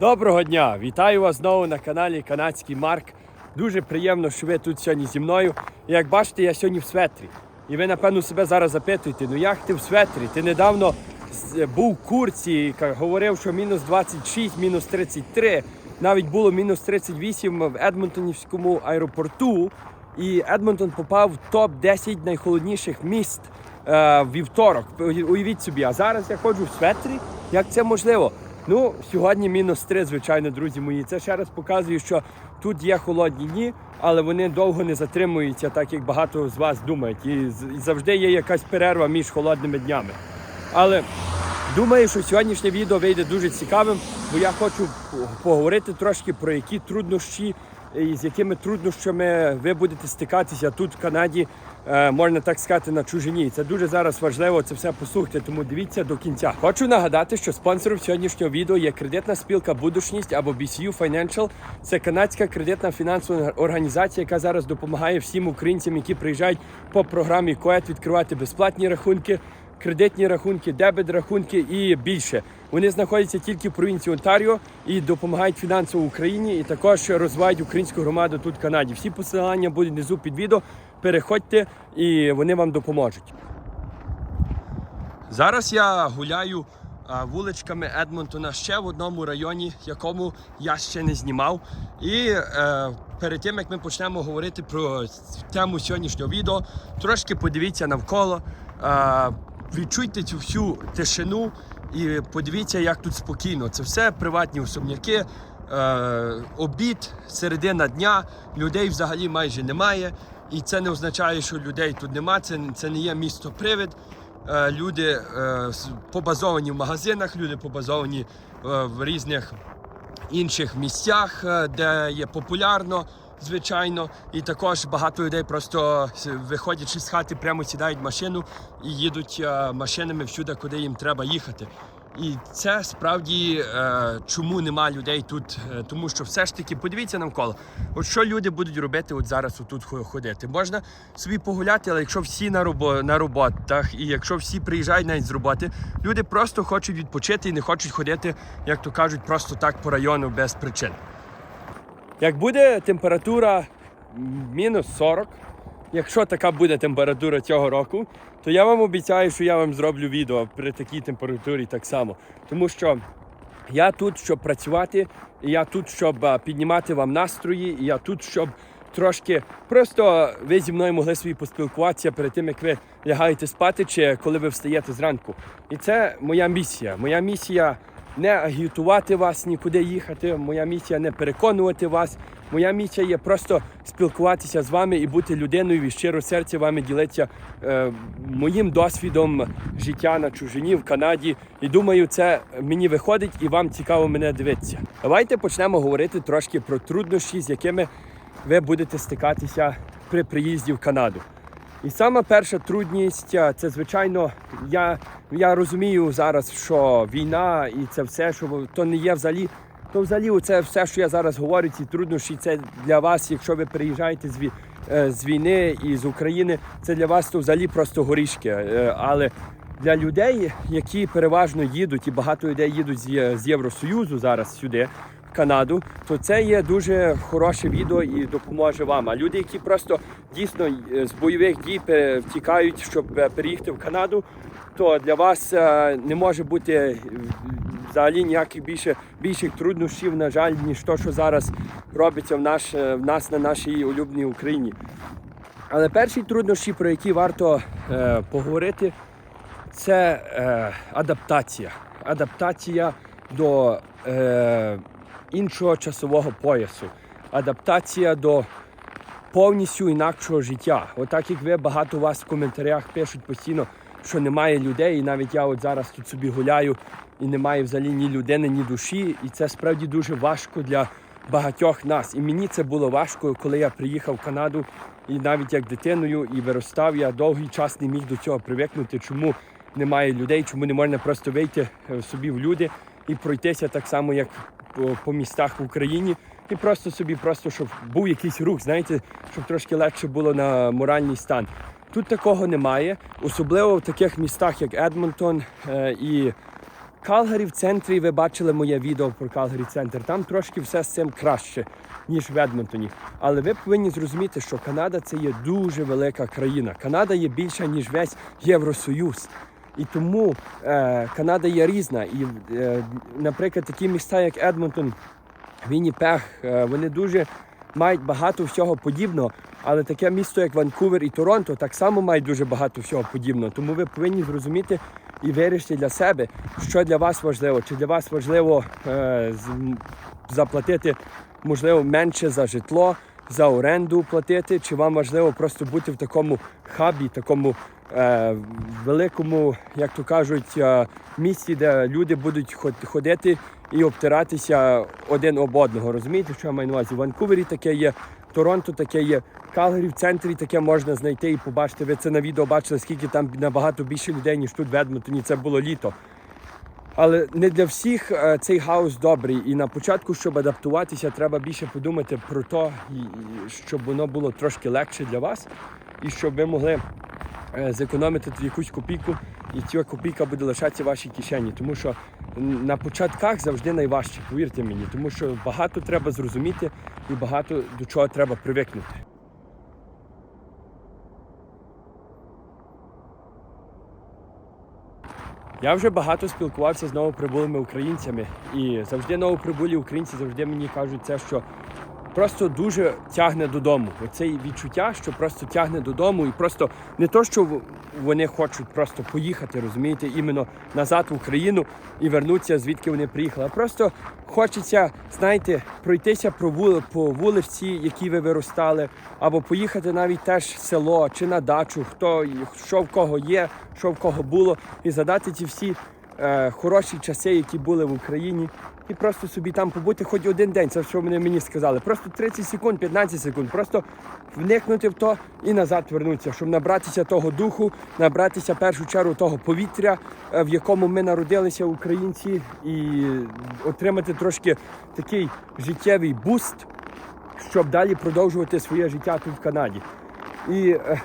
Доброго дня! Вітаю вас знову на каналі Канадський Марк. Дуже приємно, що ви тут сьогодні зі мною. Як бачите, я сьогодні в светрі. І ви, напевно, себе зараз запитуєте, ну як ти в светрі? Ти недавно був в курці, говорив, що мінус 26, мінус 33, навіть було мінус 38 в Едмонтонівському аеропорту. І Едмонтон попав в топ-10 найхолодніших міст е, вівторок. Уявіть собі, а зараз я ходжу в светрі. Як це можливо? Ну, сьогодні мінус 3, звичайно, друзі мої. Це ще раз показує, що тут є холодні дні, але вони довго не затримуються, так як багато з вас думають. І завжди є якась перерва між холодними днями. Але думаю, що сьогоднішнє відео вийде дуже цікавим, бо я хочу поговорити трошки про які труднощі і з якими труднощами ви будете стикатися тут в Канаді, можна так сказати, на чужині. Це дуже зараз важливо це все послухати, тому дивіться до кінця. Хочу нагадати, що спонсором сьогоднішнього відео є кредитна спілка Будушність або BCU Financial. Це канадська кредитна фінансова організація, яка зараз допомагає всім українцям, які приїжджають по програмі КОЕТ відкривати безплатні рахунки кредитні рахунки, дебет рахунки і більше. Вони знаходяться тільки в провінції Онтаріо і допомагають фінансово Україні, і також розвивають українську громаду тут в Канаді. Всі посилання будуть внизу під відео. Переходьте і вони вам допоможуть. Зараз я гуляю вуличками Едмонтона ще в одному районі, якому я ще не знімав. І е, перед тим як ми почнемо говорити про тему сьогоднішнього відео, трошки подивіться навколо, е, відчуйте цю всю тишину і подивіться, як тут спокійно. Це все приватні особняки. Е, обід, середина дня, людей взагалі майже немає. І це не означає, що людей тут нема. Це, це не є місто привид. Е, люди е, побазовані в магазинах, люди побазовані е, в різних інших місцях, де є популярно, звичайно. І також багато людей просто виходячи з хати, прямо сідають в машину і їдуть машинами всюди, куди їм треба їхати. І це справді е, чому нема людей тут, Е, тому що все ж таки подивіться навколо. От що люди будуть робити от зараз отут ходити. Можна собі погуляти, але якщо всі на робо на роботах, і якщо всі приїжджають навіть з роботи, люди просто хочуть відпочити і не хочуть ходити, як то кажуть, просто так по району без причин. Як буде температура мінус 40, якщо така буде температура цього року, то я вам обіцяю, що я вам зроблю відео при такій температурі так само. Тому що я тут, щоб працювати, я тут, щоб піднімати вам настрої, і я тут, щоб трошки просто ви зі мною могли собі поспілкуватися перед тим, як ви лягаєте спати, чи коли ви встаєте зранку. І це моя місія. Моя місія не агітувати вас нікуди їхати. Моя місія не переконувати вас. Моя місія є просто спілкуватися з вами і бути людиною і щиро серця вами ділитися е, моїм досвідом життя на чужині в Канаді. І думаю, це мені виходить і вам цікаво мене дивитися. Давайте почнемо говорити трошки про труднощі, з якими ви будете стикатися при приїзді в Канаду. І сама перша трудність це, звичайно, я, я розумію зараз, що війна і це все, що то не є взагалі. То взагалі це все, що я зараз говорю, ці труднощі, це для вас, якщо ви приїжджаєте з, е, з війни і з України, це для вас то взагалі просто горішки. Е, Але для людей, які переважно їдуть, і багато людей їдуть з, Євросоюзу зараз сюди, Канаду, то це є дуже хороше відео і допоможе вам. А люди, які просто дійсно е, з бойових дій втікають, щоб е, переїхати в Канаду, то для вас е, не може бути взагалі ніяких більше більших труднощів, на жаль, ніж то, що зараз робиться в, наш, в нас на нашій улюбленій Україні. Але перші труднощі, про які варто е, поговорити, це е, адаптація. Адаптація до е, іншого часового поясу, адаптація до повністю інакшого життя. Отак як ви багато у вас в коментарях пишуть постійно, що немає людей, і навіть я от зараз тут собі гуляю і немає взагалі ні людини, ні душі. І це справді дуже важко для багатьох нас. І мені це було важко, коли я приїхав в Канаду, і навіть як дитиною і виростав, я довгий час не міг до цього привикнути. Чому немає людей, чому не можна просто вийти е, собі в люди і пройтися так само, як по, містах в Україні. І просто собі, просто щоб був якийсь рух, знаєте, щоб трошки легше було на моральний стан. Тут такого немає, особливо в таких містах, як Едмонтон е, і Калгарі в центрі, ви бачили моє відео про Калгарі центр. Там трошки все з цим краще, ніж в Едмонтоні. Але ви повинні зрозуміти, що Канада це є дуже велика країна. Канада є більша, ніж весь Євросоюз. І тому е, Канада є різна. І, е, наприклад, такі міста, як Едмонтон, Вінніпег, е, вони дуже мають багато всього подібного. Але таке місто, як Ванкувер і Торонто, так само мають дуже багато всього подібного. Тому ви повинні зрозуміти і вирішити для себе, що для вас важливо. Чи для вас важливо е, заплатити, можливо, менше за житло, за оренду платити, чи вам важливо просто бути в такому хабі, такому великому, як то кажуть, е, місці, де люди будуть ход- ходити і обтиратися один об одного. Розумієте, що я маю на увазі? В Ванкувері таке є, в Торонто таке є, в Калгарі в центрі таке можна знайти і побачити. Ви це на відео бачили, скільки там набагато більше людей, ніж тут в Едмонтоні. Це було літо. Але не для всіх е, цей хаос добрий. І на початку, щоб адаптуватися, треба більше подумати про те, щоб воно було трошки легше для вас, і щоб ви могли е, зекономити якусь копійку, і ця копійка буде лишатися в вашій кишені. Тому що на початках завжди найважче, повірте мені, тому що багато треба зрозуміти і багато до чого треба привикнути. Я вже багато спілкувався з новоприбулими українцями, і завжди новоприбулі українці завжди мені кажуть це, що просто дуже тягне додому. Оце відчуття, що просто тягне додому, і просто не то, що вони хочуть просто поїхати, розумієте, іменно назад в Україну і вернутися, звідки вони приїхали. А просто хочеться, знаєте, пройтися про по вулиці, які ви виростали, або поїхати навіть теж в село чи на дачу, хто що в кого є, що в кого було, і задати ті всі е, хороші часи, які були в Україні, і просто собі там побути хоч один день. Це що вони мені сказали. Просто 30 секунд, 15 секунд. Просто вникнути в то і назад вернутися, щоб набратися того духу, набратися в першу чергу того повітря, е, в якому ми народилися українці, і отримати трошки такий життєвий буст, щоб далі продовжувати своє життя тут в Канаді. І е,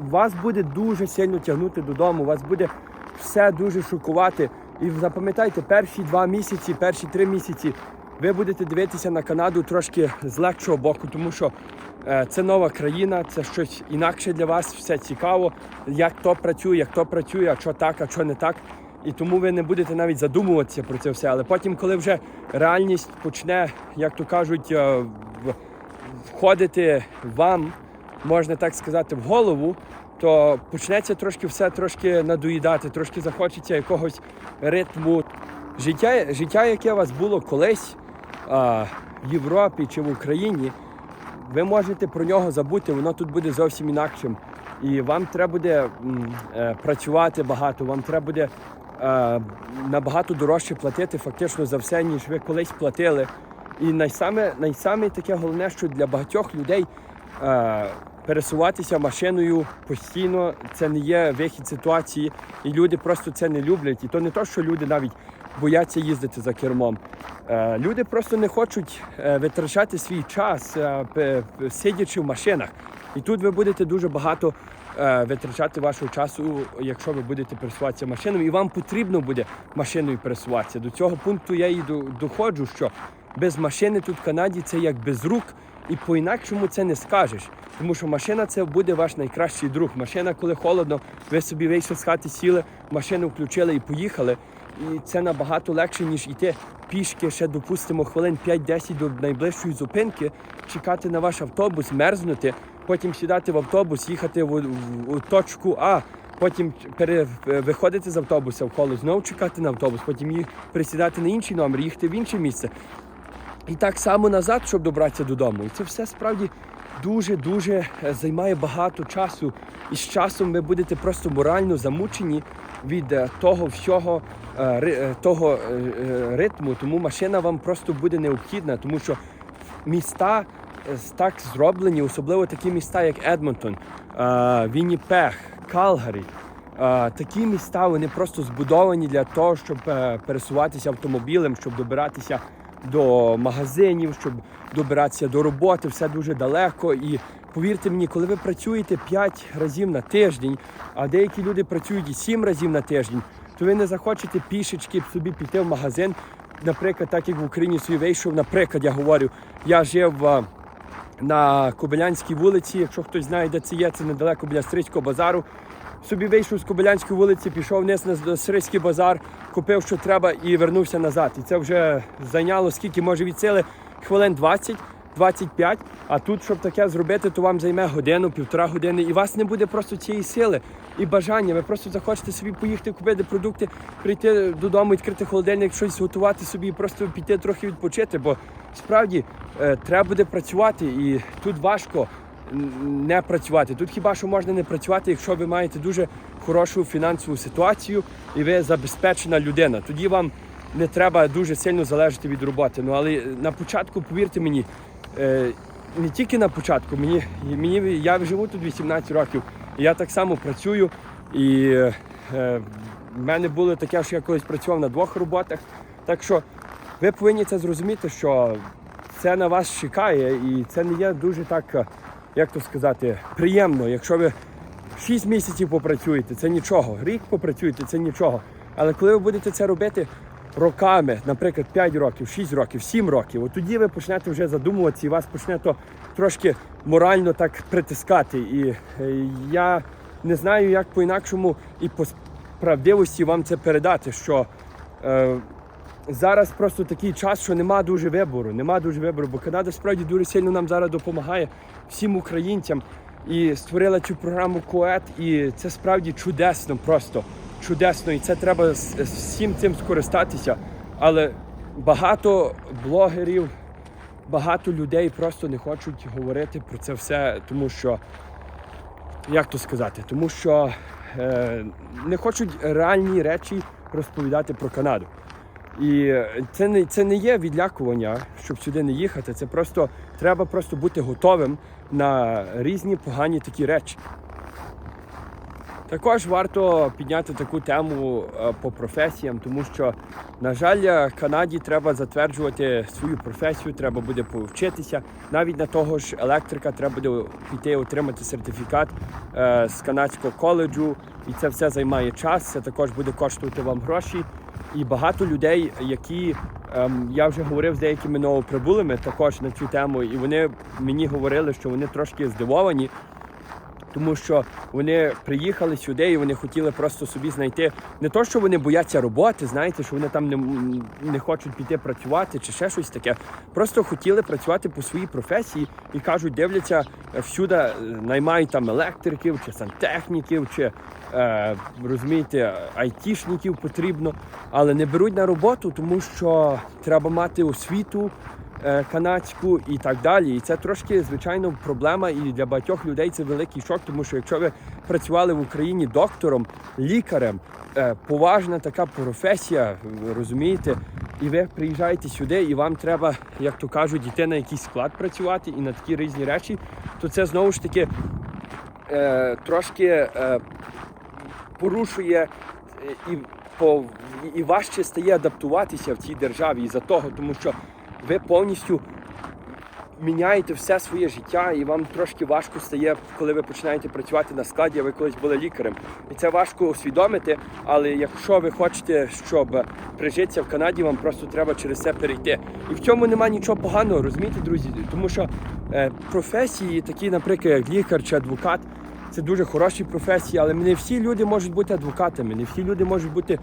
вас буде дуже сильно тягнути додому, вас буде все дуже шокувати. І запам'ятайте, перші два місяці, перші три місяці ви будете дивитися на Канаду трошки з легшого боку, тому що е, це нова країна, це щось інакше для вас, все цікаво, як то працює, як то працює, а що так, а що не так. І тому ви не будете навіть задумуватися про це все. Але потім, коли вже реальність почне, як то кажуть, е, входити вам, можна так сказати, в голову, то почнеться трошки все трошки надоїдати, трошки захочеться якогось ритму. Життя, життя яке у вас було колись а, в Європі чи в Україні, ви можете про нього забути, воно тут буде зовсім інакшим. І вам треба буде м, е, працювати багато, вам треба буде е, набагато дорожче платити фактично за все, ніж ви колись платили. І найсаме, найсаме таке головне, що для багатьох людей е, пересуватися машиною постійно це не є вихід ситуації, і люди просто це не люблять. І то не то, що люди навіть бояться їздити за кермом. Е, люди просто не хочуть е, витрачати свій час, е, сидячи в машинах. І тут ви будете дуже багато витрачати вашого часу, якщо ви будете пересуватися машиною, і вам потрібно буде машиною пересуватися. До цього пункту я і доходжу, що без машини тут в Канаді це як без рук, і по-інакшому це не скажеш. Тому що машина це буде ваш найкращий друг. Машина, коли холодно, ви собі вийшли з хати, сіли, машину включили і поїхали. І це набагато легше, ніж йти пішки ще, допустимо, хвилин 5-10 до найближчої зупинки, чекати на ваш автобус, мерзнути, потім сідати в автобус, їхати в, в- у точку А, потім пере, виходити з автобуса в коло, знову чекати на автобус, потім їх присідати на інший номер, їхати в інше місце. І так само назад, щоб добратися додому. І це все справді дуже-дуже е, займає багато часу. І з часом ви будете просто морально замучені від е, того всього е, того ритму. Тому машина вам просто буде необхідна, тому що міста так зроблені, особливо такі міста, як Едмонтон, Вінніпег, Калгарі. Такі міста вони просто збудовані для того, щоб пересуватися автомобілем, щоб добиратися до магазинів, щоб добиратися до роботи, все дуже далеко. І повірте мені, коли ви працюєте 5 разів на тиждень, а деякі люди працюють і 7 разів на тиждень, то ви не захочете пішечки собі піти в магазин. Наприклад, так як в Україні собі вийшов, наприклад, я говорю, я жив на Кобилянській вулиці, якщо хтось знає, де це є, це недалеко біля Стрийського базару. Собі вийшов з Кобилянської вулиці, пішов вниз на Сирийський базар, купив, що треба, і вернувся назад. І це вже зайняло скільки може від сили хвилин 20. 25, а тут, щоб таке зробити, то вам займе годину, півтора години, і вас не буде просто цієї сили і бажання. Ви просто захочете собі поїхати купити продукти, прийти додому, відкрити холодильник, щось готувати собі, і просто піти трохи відпочити. Бо справді е, треба буде працювати, і тут важко не працювати. Тут хіба що можна не працювати, якщо ви маєте дуже хорошу фінансову ситуацію і ви забезпечена людина. Тоді вам не треба дуже сильно залежати від роботи. Ну але на початку, повірте мені, е, не тільки на початку, мені, мені я живу тут 18 років, і я так само працюю. І е, в мене було таке, що я колись працював на двох роботах. Так що ви повинні це зрозуміти, що це на вас чекає, і це не є дуже так, е, як то сказати, приємно. Якщо ви 6 місяців попрацюєте, це нічого. Рік попрацюєте, це нічого. Але коли ви будете це робити роками, наприклад, 5 років, 6 років, 7 років, от тоді ви почнете вже задумуватися і вас почне то трошки морально так притискати. І е, я не знаю, як по-інакшому і по справдивості вам це передати, що е, зараз просто такий час, що нема дуже вибору. Нема дуже вибору, бо Канада справді дуже сильно нам зараз допомагає всім українцям і створила цю програму КОЕТ, і це справді чудесно, просто чудесно. І це треба всім цим скористатися. Але багато блогерів, багато людей просто не хочуть говорити про це все, тому що як то сказати, тому що е, не хочуть реальні речі розповідати про Канаду. І це не, це не є відлякування, щоб сюди не їхати. Це просто треба просто бути готовим на різні погані такі речі. Також варто підняти таку тему е, по професіям, тому що, на жаль, е, Канаді треба затверджувати свою професію, треба буде повчитися. Навіть на того ж електрика треба буде піти отримати сертифікат е, з канадського коледжу, і це все займає час. Це також буде коштувати вам гроші. І багато людей, які ем, я вже говорив з деякими новоприбулими також на цю тему, і вони мені говорили, що вони трошки здивовані тому що вони приїхали сюди і вони хотіли просто собі знайти не то, що вони бояться роботи, знаєте, що вони там не, не хочуть піти працювати чи ще щось таке. Просто хотіли працювати по своїй професії і кажуть, дивляться е, всюди, е, наймають там електриків чи сантехніків, чи е, розумієте, айтішників потрібно, але не беруть на роботу, тому що треба мати освіту канадську і так далі. І це трошки, звичайно, проблема. І для багатьох людей це великий шок, тому що якщо ви працювали в Україні доктором, лікарем, е, поважна така професія, розумієте, і ви приїжджаєте сюди, і вам треба, як то кажуть, йти на якийсь склад працювати і на такі різні речі, то це знову ж таки е, трошки е, порушує е, і по і важче стає адаптуватися в цій державі із-за того, тому що ви повністю міняєте все своє життя, і вам трошки важко стає, коли ви починаєте працювати на складі, а ви колись були лікарем. І це важко усвідомити, але якщо ви хочете, щоб прижитися в Канаді, вам просто треба через це перейти. І в цьому немає нічого поганого, розумієте, друзі? Тому що е, професії, такі, наприклад, як лікар чи адвокат, це дуже хороші професії, але не всі люди можуть бути адвокатами, не всі люди можуть бути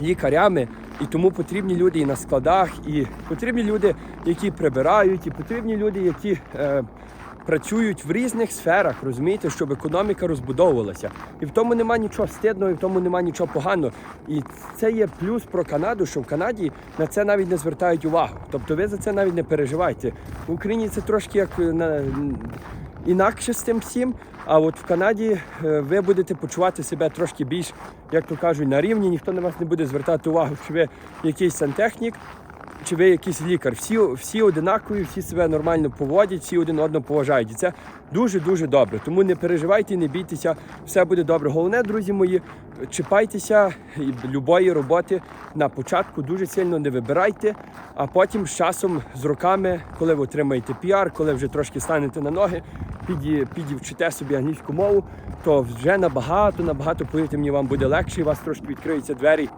лікарями, і тому потрібні люди і на складах, і потрібні люди, які прибирають, і потрібні люди, які е, працюють в різних сферах, розумієте, щоб економіка розбудовувалася. І в тому нема нічого стидного, і в тому нема нічого поганого. І це є плюс про Канаду, що в Канаді на це навіть не звертають увагу. Тобто ви за це навіть не переживайте. В Україні це трошки як е, на інакше з тим всім. А от в Канаді е, ви будете почувати себе трошки більш, як то кажуть, на рівні. Ніхто на вас не буде звертати увагу, чи ви якийсь сантехнік, чи ви якийсь лікар. Всі, всі одинакові, всі себе нормально поводять, всі один одного поважають. І це дуже-дуже добре. Тому не переживайте, не бійтеся, все буде добре. Головне, друзі мої, чіпайтеся любої роботи на початку дуже сильно не вибирайте, а потім з часом, з роками, коли ви отримаєте піар, коли вже трошки станете на ноги, піді, підівчите собі англійську мову, то вже набагато, набагато, повірте мені, вам буде легше, і у вас трошки відкриються двері.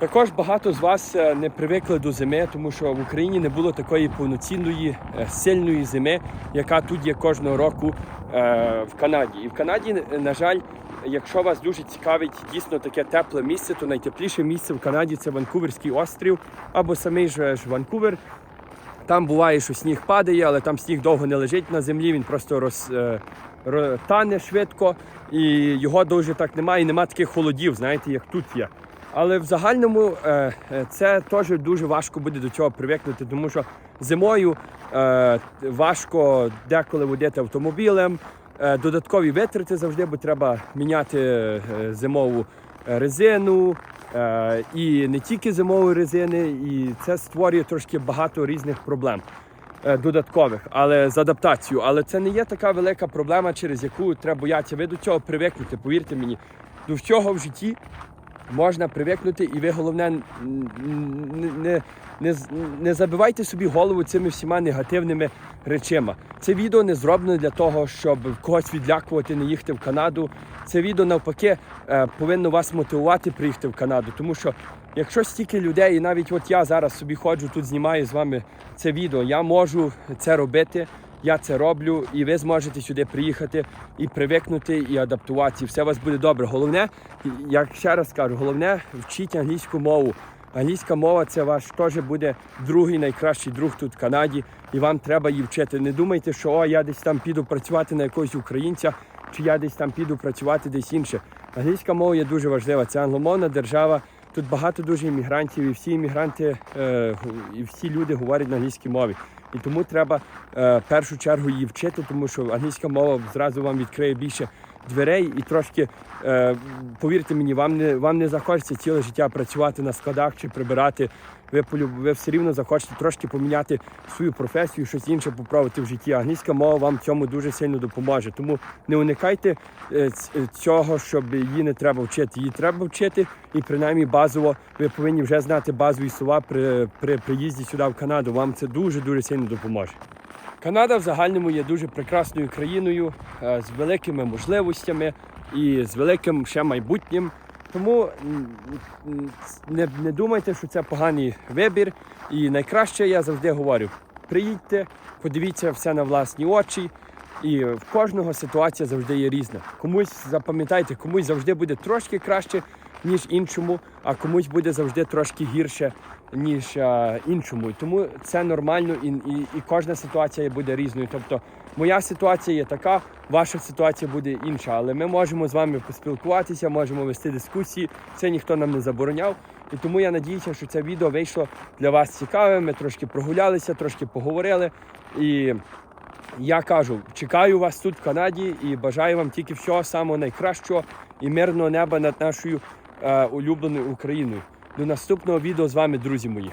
Також багато з вас е, не привикли до зими, тому що в Україні не було такої повноцінної е, сильної зими, яка тут є кожного року е, в Канаді. І в Канаді, на жаль, якщо вас дуже цікавить дійсно таке тепле місце, то найтепліше місце в Канаді це Ванкуверський острів або самий же ж Ванкувер. Там буває, що сніг падає, але там сніг довго не лежить на землі, він просто роз, тане швидко, і його дуже так немає, і немає таких холодів, знаєте, як тут є. Але в загальному е, е, це теж дуже важко буде до цього привикнути, тому що зимою е, важко деколи водити автомобілем, додаткові витрати завжди, бо треба міняти зимову резину. І не тільки зимової резини, і це створює трошки багато різних проблем додаткових, але з адаптацією. Але це не є така велика проблема, через яку треба боятися. Ви до цього привикнути, повірте мені. До всього в житті можна привикнути, і ви головне не, не, не забивайте собі голову цими всіма негативними речима. Це відео не зроблено для того, щоб когось відлякувати, не їхати в Канаду. Це відео навпаки е, повинно вас мотивувати приїхати в Канаду, тому що. Якщо стільки людей, і навіть от я зараз собі ходжу тут, знімаю з вами це відео, я можу це робити, я це роблю, і ви зможете сюди приїхати і привикнути, і адаптуватися. Все у вас буде добре. Головне, як ще раз кажу, головне вчіть англійську мову. Англійська мова це ваш теж буде другий найкращий друг тут в Канаді, і вам треба її вчити. Не думайте, що о, я десь там піду працювати на якогось українця, чи я десь там піду працювати десь інше. Англійська мова є дуже важлива. Це англомовна держава. Тут багато дуже іммігрантів, і всі іммігранти, е, і всі люди говорять на англійській мові. І тому треба е, в першу чергу її вчити, тому що англійська мова зразу вам відкриє більше дверей і трошки, е, повірте мені, вам не, вам не захочеться ціле життя працювати на складах чи прибирати. Ви, ви все рівно захочете трошки поміняти свою професію, щось інше поправити в житті. Англійська мова вам цьому дуже сильно допоможе. Тому не уникайте е, е, цього, щоб її не треба вчити. Її треба вчити, і принаймні базово ви повинні вже знати базові слова при, при приїзді сюди в Канаду. Вам це дуже дуже сильно допоможе. Канада в загальному є дуже прекрасною країною е, з великими можливостями і з великим ще майбутнім. Тому не, не думайте, що це поганий вибір. І найкраще я завжди говорю: приїдьте, подивіться все на власні очі. І в кожного ситуація завжди є різна. Комусь запам'ятайте, комусь завжди буде трошки краще, ніж іншому, а комусь буде завжди трошки гірше, ніж е, іншому. Тому це нормально і, і, і кожна ситуація буде різною. Тобто моя ситуація є така, ваша ситуація буде інша. Але ми можемо з вами поспілкуватися, можемо вести дискусії. Це ніхто нам не забороняв. І тому я надіюся, що це відео вийшло для вас цікавим. Ми трошки прогулялися, трошки поговорили. І я кажу, чекаю вас тут в Канаді і бажаю вам тільки всього самого найкращого і мирного неба над нашою е, улюбленою Україною. До наступного відео з вами, друзі мої.